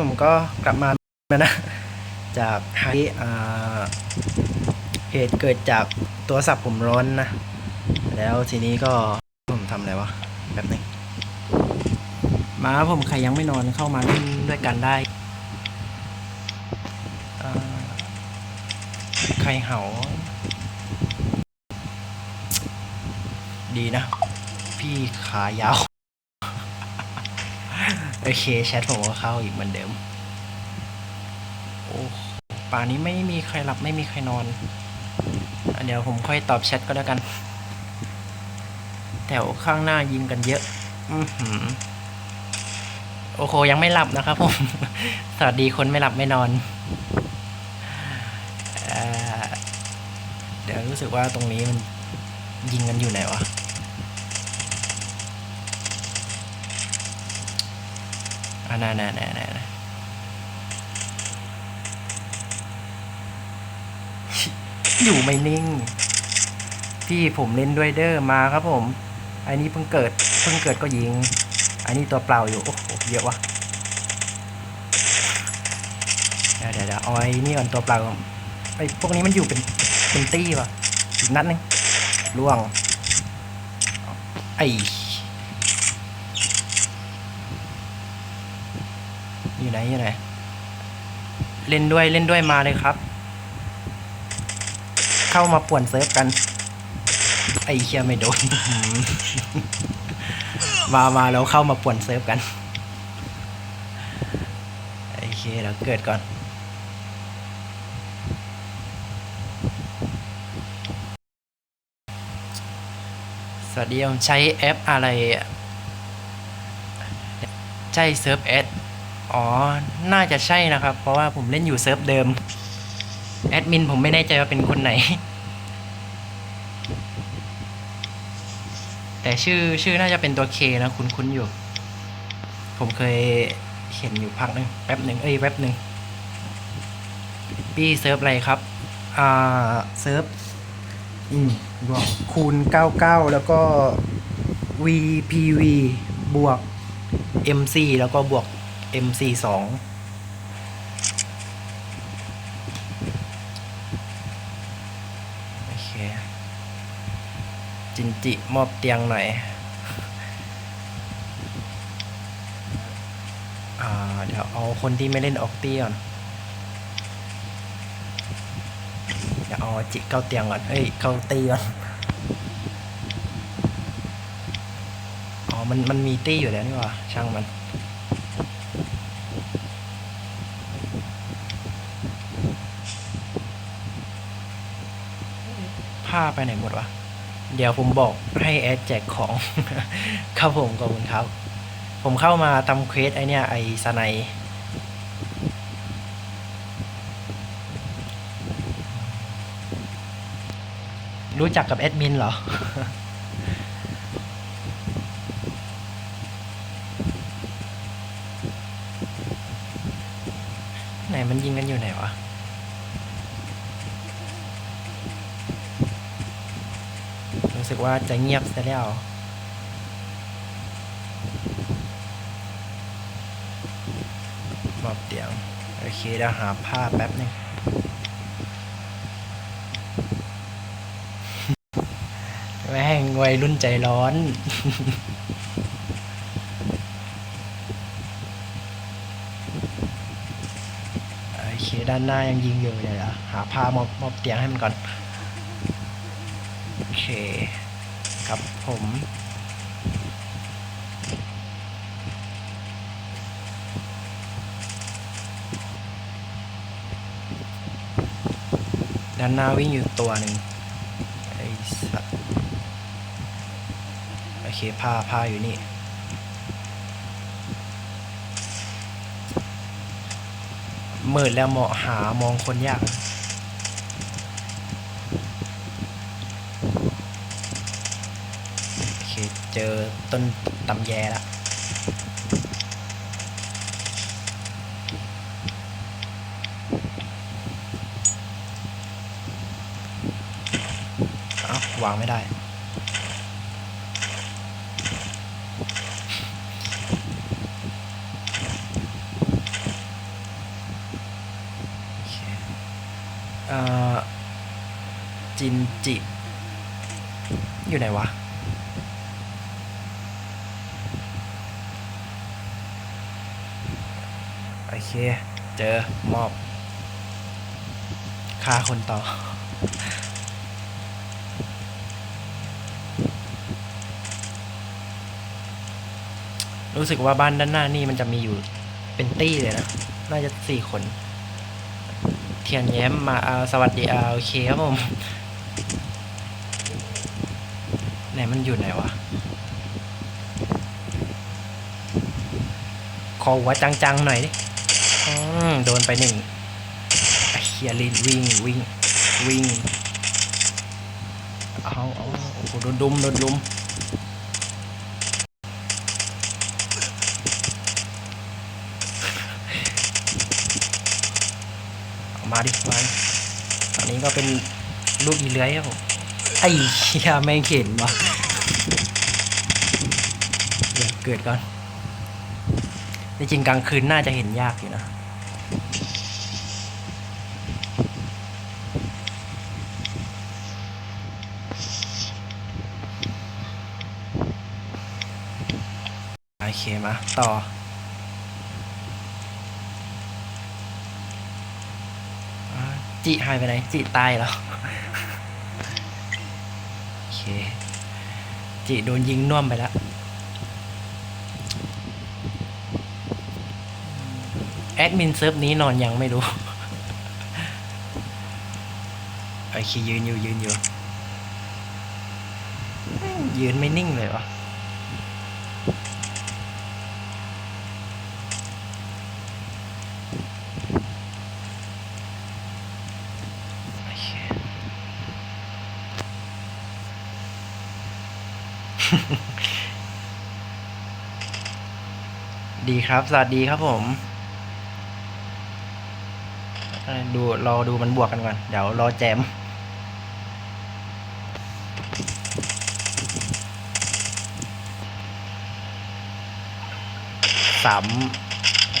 ผมก็กลับมาแล้วนะ จากไฮอ่าเหตุเกิดจากตัวสับผมร้อนนะ แล้วทีนี้ก็ผมทำอะไรวะแบบนึงมาผมใครยังไม่นอนเข้ามาเล่นด้วยกันได้ใครเห่าดีนะ พี่ขายาว โอเคแชทผมก็เข้าอีกเหมือนเดิม โอ้ป่านนี้ไม่มีใครหลับไม่มีใครนอนอเดี๋ยวผมค่อยตอบแชทก็แล้วกัน แถวข้างหน้ายิงกันเยอะ อือหือโอ้โหยังไม่หลับนะครับผม สวัสดีคนไม่หลับไม่นอนเอเดี๋ยวรู้สึกว่าตรงนี้มันยิงกันอยู่ไหนวะ อ่าน่าน่าน่าน่าน่อยู่ไม่นิ่ง พี่ผมเล่นด้วยเด้อมาครับผม อันนี้เพิ่งเกิด เพิ่งเกิดก็ยิง อันนี้ตัวเปล่าอยู่ โอ้โห เยอะวะเดี๋ยวเดี๋ยวเอาไอ้นี่ก่อนตัวเปล่าไอ้พวกนี้มันอยู่เป็นเป็นตี้วะอีกนัดหนึงล่วง ไอ อยู่ไหนอยู่ไหน เล่นด้วยเล่นด้วยมาเลยครับ เข้ามาป่วนเซิร์ฟกัน ไอ้เคียไม่โดน มามาแล้วเข้ามาป่วนเซิร์ฟกันโอเคเดี๋ยวเกิดก่อนสวัสดีผมใช้แอปอะไรอะใช่เซิร์ฟแอด อ๋อ น่าจะใช่นะครับ เพราะว่าผมเล่นอยู่เซิร์ฟเดิม แอดมินผมไม่แน่ใจว่าเป็นคนไหน แต่ชื่อชื่อน่าจะเป็นตัวเคนะ คุ้นๆอยู่ ผมเคยเห็นอยู่พักหนึ่งแป๊บหนึ่งเอ้ยแป๊บหนึ่งพี่เซิร์ฟอะไรครับ อ่า เซิร์ฟอืมบวกคูณ 99 แล้วก็ VPV บวก MC แล้วก็บวก MC 2 โอเค จินจิมอบเตียงหน่อยอ่าเดี๋ยวเอาคนที่ไม่เล่นออกเตียก่อนเดี๋ยวเอาจิเข้าเตียงก่อน เอ้ย เข้าตีก่อนอ๋อ มัน มันมีตี้อยู่แล้วนี่ว่าช่างมันาไปไหนหมดวะ เดี๋ยวผมบอกให้แอดแจกของ ครับผมขอบคุณครับ ผมเข้ามาทำเควสไอเนี่ยไอสไนรู้จักกับแอดมินเหรอ ไหนมันยิงกันอยู่ไหนวะ สึกว่าจะเงียบซะแล้วมอบเตียง โอเคเดี๋ยวหาผ้าแป๊บหนึงแม่งวัยรุ่นใจร้อนโอเคด้านหน้ายังยิงอยู่เดี๋ยวนะหาผ้ามอบมอบเตียงให้มันก่อน คครับผม ด้านหน้าวิ่งอยู่ตัวหนึ่งไอ้สัตว์โอเคผ้าผ้าอยู่นี่มืดแล้วเหมาะหามองคนยาก จอต้นตำแยละอ้ววางไม่ได้ จินจิ อยู่ไหนวะ เค เจอมอบฆ่าคนต่อ รู้สึกว่าบ้านด้านหน้านี่มันจะมีอยู่เป็นตี้เลยนะ น่าจะสี่คน เทียนแย้มมาเอาสวัสดีเอาโอเคครับผมไหนมันอยู่ไหนวะขอหัวจังๆหน่อยดิ อืมโดนไปหนึ่งไอ้เฮียลินวิ่งวิ่งวิ่งเอาเอาโอ้โหโดนดุมโดนดุมเอามาดิมาตอนนี้ก็เป็นลูกอีเลื้อยครับผมไอ้เฮียไม่เข็นวะเดี๋ยวเกิดก่อนจริงกลางคืนน่าจะเห็นยากอยู่นะ โอเคมาต่ออ่าจิหายไปไหน จิตายแล้ว โอเค จิโดนยิงน่วมไปแล้ว แอดมินเซิร์ฟนี้นอนยังไม่รู้โอเคยืนอยู่ยืนอยู่ ยืนไม่นิ่งเลยวะโอเคดีครับ สวัสดีครับผม ดูรอดูมันบวกกันก่อน เดี๋ยวรอแจม สามไอ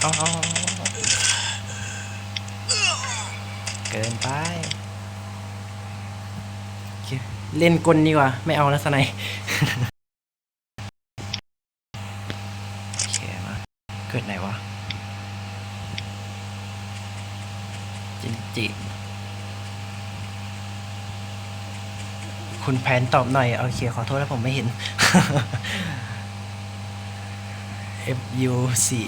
เอาเอาเกินไปเคเล่นกลดีกว่า ไม่เอาแล้วสไนย โอเคมาเกิดไหนวะ จริงจิคุณแผนตอบหน่อยโอเคขอโทษแล้วผมไม่เห็น F U 4